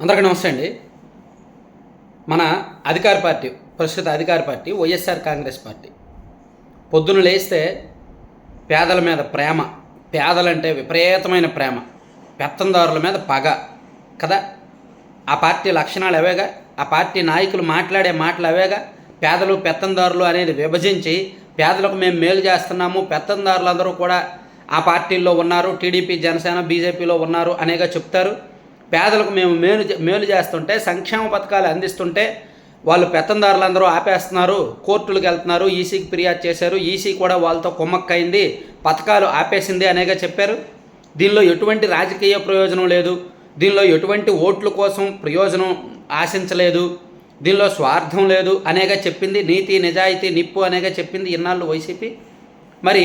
అందరికీ నమస్తే అండి. మన అధికార పార్టీ ప్రస్తుత అధికార పార్టీ వైఎస్ఆర్ కాంగ్రెస్ పార్టీ. పొద్దున లేస్తే పేదల మీద ప్రేమ పేదలంటే విపరీతమైన ప్రేమ పెత్తందారుల మీద పగ కదా? ఆ పార్టీ లక్షణాలు అవేగా? ఆ పార్టీ నాయకులు మాట్లాడే మాటలు అవేగా? పేదలు పెత్తందారులు అనేది విభజించి పేదలకు మేము మేలు చేస్తున్నాము పెత్తందారులందరూ కూడా ఆ పార్టీల్లో ఉన్నారు టీడీపీ జనసేన బీజేపీలో ఉన్నారు అనేగా చెప్తారు. పేదలకు మేము మేలు మేలు చేస్తుంటే సంక్షేమ పథకాలు అందిస్తుంటే వాళ్ళు పెత్తందారులందరూ ఆపేస్తున్నారు కోర్టులకు వెళ్తున్నారు ఈసీకి ఫిర్యాదు చేశారు ఈసీ కూడా వాళ్ళతో కుమ్మక్కైంది పథకాలు ఆపేసింది అనేగా చెప్పారు. దీనిలో ఎటువంటి రాజకీయ ప్రయోజనం లేదు దీనిలో ఎటువంటి ఓట్ల కోసం ప్రయోజనం ఆశించలేదు దీనిలో స్వార్థం లేదు అనేగా చెప్పింది నీతి నిజాయితీ నిప్పు అనేగా చెప్పింది ఇన్నాళ్ళు వైసీపీ. మరి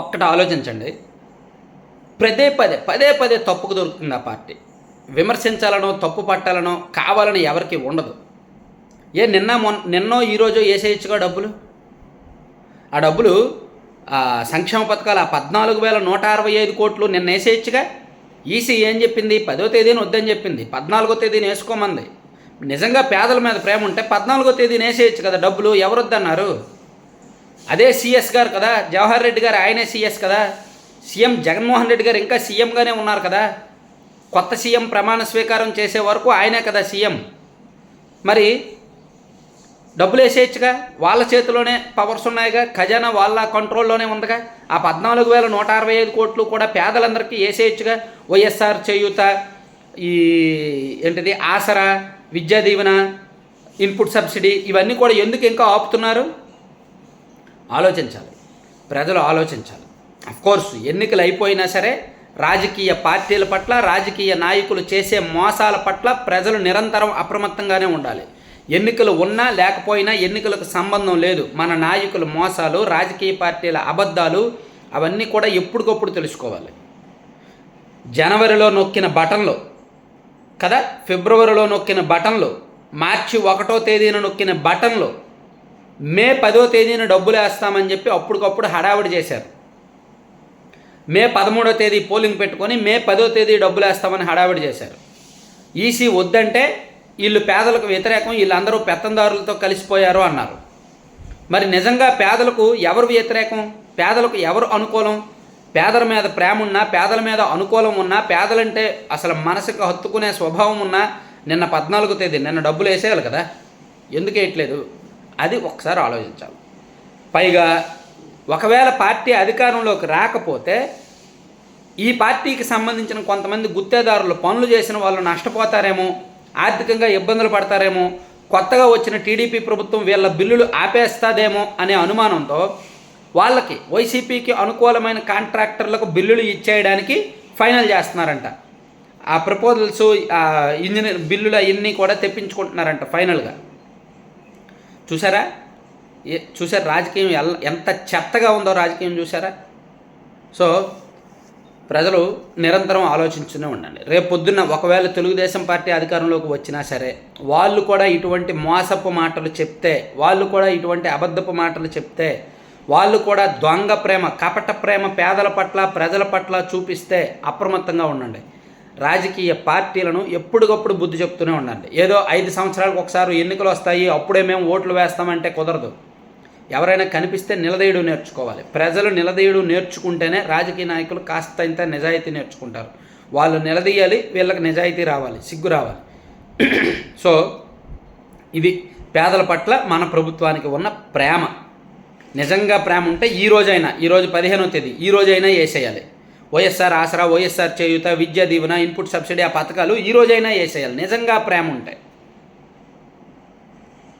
ఒక్కటి ఆలోచించండి పదే పదే పదే పదే తప్పుకు దొరుకుతుంది ఆ పార్టీ. విమర్శించాలనో తప్పు పట్టాలనో కావాలని ఎవరికి ఉండదు. ఏ నిన్న మొన్న నిన్నో ఈరోజు వేసేయచ్చుగా డబ్బులు? ఆ డబ్బులు సంక్షేమ పథకాలు ఆ పద్నాలుగు వేల నూట అరవై ఐదు కోట్లు నిన్న వేసేయచ్చుగా ఈసీ ఏం చెప్పింది? పదో తేదీని వద్దని చెప్పింది. పద్నాలుగో తేదీని వేసుకోమంది నిజంగా పేదల మీద ప్రేమ ఉంటే పద్నాలుగో తేదీని వేసేయచ్చు కదా డబ్బులు? ఎవరొద్దన్నారు? అదే సిఎస్ గారు కదా? జవహర్ రెడ్డి గారు ఆయనే సిఎస్ కదా? సీఎం జగన్మోహన్ రెడ్డి గారు ఇంకా సీఎంగానే ఉన్నారు కదా. కొత్త సీఎం ప్రమాణ స్వీకారం చేసే వరకు ఆయనే కదా సీఎం. మరి డబ్బులు వేసేయచ్చుగా? వాళ్ళ చేతిలోనే పవర్స్ ఉన్నాయిగా? ఖజానా వాళ్ళ కంట్రోల్లోనే ఉందిగా? ఆ పద్నాలుగు వేల నూట అరవై ఐదు కోట్లు కూడా పేదలందరికీ వేసేయచ్చుగా? వైఎస్ఆర్ చేయూత ఈ ఏంటిది? ఆసరా విద్యా దీవెన ఇన్పుట్ సబ్సిడీ ఇవన్నీ కూడా ఎందుకు ఇంకా ఆపుతున్నారు? ఆలోచించాలి. ప్రజలు ఆలోచించాలి. కోర్స్ ఎన్నికలు అయిపోయినా సరే రాజకీయ పార్టీల పట్ల రాజకీయ నాయకులు చేసే మోసాల పట్ల ప్రజలు నిరంతరం అప్రమత్తంగానే ఉండాలి. ఎన్నికలు ఉన్నా లేకపోయినా ఎన్నికలకు సంబంధం లేదు. మన నాయకుల మోసాలు రాజకీయ పార్టీల అబద్ధాలు అవన్నీ కూడా ఎప్పటికప్పుడు తెలుసుకోవాలి. జనవరిలో నొక్కిన బటన్లు కదా? ఫిబ్రవరిలో నొక్కిన బటన్లు మార్చి ఒకటో తేదీన నొక్కిన బటన్లు మే పదో తేదీన డబ్బులు వేస్తామని చెప్పి అప్పటికప్పుడు హడావిడి చేశారు. మే పదమూడో తేదీ పోలింగ్ పెట్టుకొని మే పదో తేదీ డబ్బులు వేస్తామని హడావిడి చేశారు. ఈసీ వద్దంటే వీళ్ళు పేదలకు వ్యతిరేకం వీళ్ళందరూ పెత్తందారులతో కలిసిపోయారు అన్నారు. మరి నిజంగా పేదలకు ఎవరు వ్యతిరేకం? పేదలకు ఎవరు అనుకూలం? పేదల మీద ప్రేమ ఉన్నా పేదల మీద అనుకూలం ఉన్నా పేదలంటే అసలు మనసుకు హత్తుకునే స్వభావం ఉన్నా నిన్న పద్నాలుగో తేదీ నిన్న డబ్బులు వేసేయాలి కదా? ఎందుకు వేయట్లేదు? అది ఒకసారి ఆలోచించాలి. పైగా ఒకవేళ పార్టీ అధికారంలోకి రాకపోతే ఈ పార్టీకి సంబంధించిన కొంతమంది గుత్తేదారులు పనులు చేసిన వాళ్ళు నష్టపోతారేమో ఆర్థికంగా ఇబ్బందులు పడతారేమో కొత్తగా వచ్చిన టీడీపీ ప్రభుత్వం వీళ్ళ బిల్లులు ఆపేస్తాదేమో అనే అనుమానంతో వాళ్ళకి వైసీపీకి అనుకూలమైన కాంట్రాక్టర్లకు బిల్లులు ఇచ్చేయడానికి ఫైనల్ చేస్తున్నారంట. ఆ ప్రపోజల్స్ ఇంజనీర్ బిల్లులు అవన్నీ కూడా తెప్పించుకుంటున్నారంట ఫైనల్గా. చూసారా? చూసారా రాజకీయం ఎల్- ఎంత చెత్తగా ఉందో రాజకీయం చూసారా? సో ప్రజలు నిరంతరం ఆలోచించుతూనే ఉండండి. రేపు పొద్దున్న ఒకవేళ తెలుగుదేశం పార్టీ అధికారంలోకి వచ్చినా సరే వాళ్ళు కూడా ఇటువంటి మోసపు మాటలు చెప్తే వాళ్ళు కూడా ఇటువంటి అబద్ధపు మాటలు చెప్తే వాళ్ళు కూడా దొంగ ప్రేమ కపట ప్రేమ పేదల పట్ల ప్రజల పట్ల చూపిస్తే అప్రమత్తంగా ఉండండి. రాజకీయ పార్టీలను ఎప్పటికప్పుడు బుద్ధి చెప్తూనే ఉండండి. ఏదో ఐదు సంవత్సరాలకు ఒకసారి ఎన్నికలు వస్తాయి అప్పుడే మేము ఓట్లు వేస్తామంటే కుదరదు. ఎవరైనా కనిపిస్తే నిలదీయడం నేర్చుకోవాలి. ప్రజలు నిలదీయడం నేర్చుకుంటేనే రాజకీయ నాయకులు కాస్త ఇంత నిజాయితీ నేర్చుకుంటారు. వాళ్ళు నిలదీయాలి వీళ్ళకి నిజాయితీ రావాలి సిగ్గు రావాలి. సో ఇది పేదల పట్ల మన ప్రభుత్వానికి ఉన్న ప్రేమ. నిజంగా ప్రేమ ఉంటే ఈ రోజైనా ఈరోజు పదిహేనో తేదీ ఈ రోజైనా వేసేయాలి. వైఎస్ఆర్ ఆసరా వైఎస్ఆర్ చేయూత విద్యా దీవెన ఇన్పుట్ సబ్సిడీ ఆ పథకాలు ఈ రోజైనా వేసేయాలి. నిజంగా ప్రేమ ఉంటాయి